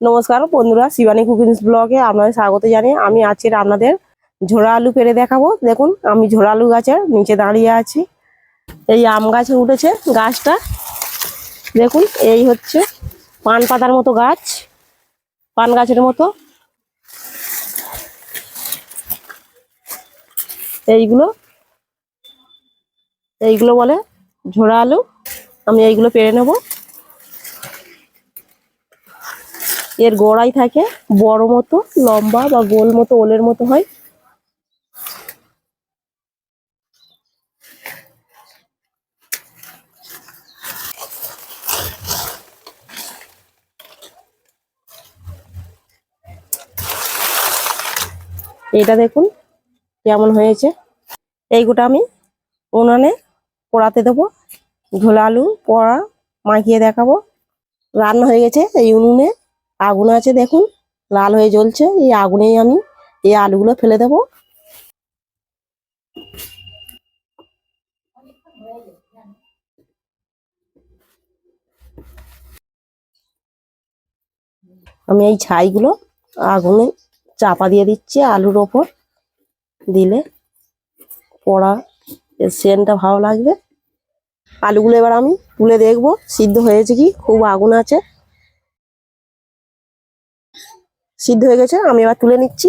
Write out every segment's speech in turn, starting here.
নমস্কার বন্ধুরা, শিবানী কুকিংস ব্লগে আপনাদের স্বাগত জানিয়ে আমি আজকে আপনাদের ঝোড়া আলু পেরে দেখাবো। দেখুন, আমি ঝোড়া আলু গাছের নিচে দাঁড়িয়ে আছি। এই আম গাছে উঠেছে গাছটা। দেখুন, এই হচ্ছে পান পাতার মতো গাছ, পান গাছের মতো। এইগুলো এইগুলো বলে ঝোড়া আলু। আমি এইগুলো পেরে নেব। এর গোড়াই থাকে বড় মতো, লম্বা বা গোল মতো, ওলের মতো হয়। এটা দেখুন কেমন হয়েছে। এইগুলো আমি উনানে পোড়াতে দেবো। ঝোলা আলু, পোড়া, মাখিয়ে দেখাবো। রান্না হয়ে গেছে এই উনুনে। আগুন আছে দেখুন, লাল হয়ে জ্বলছে, এই আগুনেই আমি এই আলুগুলো ফেলে দেব। আমি এই ছাইগুলো আগুনে চাপা দিয়ে দিচ্ছি আলুর ওপর, দিলে পড়া এর সেন্টটা ভালো লাগবে। আলুগুলো এবার আমি তুলে দেখব, সিদ্ধ হয়েছে কি? খুব আগুন আছে। সিদ্ধ হয়ে গেছে, আমি এবার তুলে নিচ্ছি।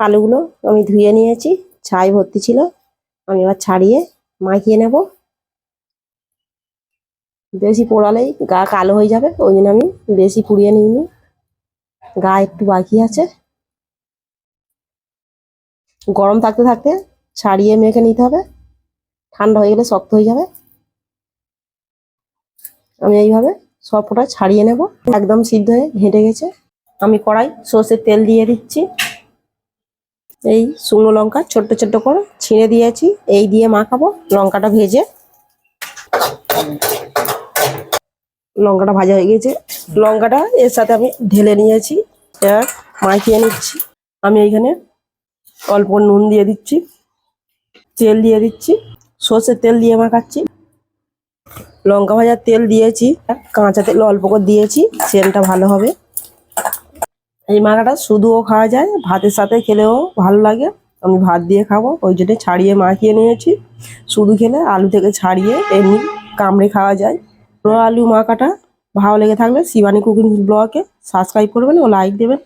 আলুগুলো আমি ধুয়ে নিয়েছি, ছাই ভর্তি ছিল, আমি এবার ছাড়িয়ে মাখিয়ে নেব। বেশি পোড়ালেই গা কালো হয়ে যাবে, ওই জন্য আমি বেশি পুড়িয়ে নিইনি। গা একটু বাকি আছে। গরম থাকতে থাকতে ছাড়িয়ে মেখে নিতে হবে। ঠান্ডা হয়ে গেলে শক্ত হয়ে যাবে। আমি এইভাবে সবটা ছাড়িয়ে নেব। একদম সিদ্ধ হয়ে ঘেঁটে গেছে। আমি কড়াই সর্ষের তেল দিয়ে দিচ্ছি। এই শুকনো লঙ্কা ছোট্ট ছোট্ট করে ছিঁড়ে দিয়েছি। এই দিয়ে মাখাবো। লঙ্কাটা ভেজে লঙ্কাটা ভাজা হয়ে গেছে। লঙ্কাটা এর সাথে আমি ঢেলে নিয়েছি। এবার মাখিয়ে নিচ্ছি। আমি এইখানে অল্প নুন দিয়ে দিচ্ছি। তেল দিয়ে দিচ্ছি। সর্ষের তেল দিয়ে মাখাচ্ছি। লঙ্কা ভাজার তেল দিয়েছি কাঁচা তেল অল্প করে দিয়েছি সেলটা ভালো হবে। এই মাখাটা শুধুও খাওয়া যায়, ভাতের সাথে খেলেও ভালো লাগে। আমি ভাত দিয়ে খাব, ওই জন্য ছাড়িয়ে মাখিয়ে নিয়েছি। শুধু খেলে আলু থেকে ছাড়িয়ে এমনি কামড়ে খাওয়া যায়। পুরো আলু মাখাটা ভালো লেগে থাকলে শিবানী কুকিং ব্লগে সাবস্ক্রাইব করবেন ও লাইক দেবেন।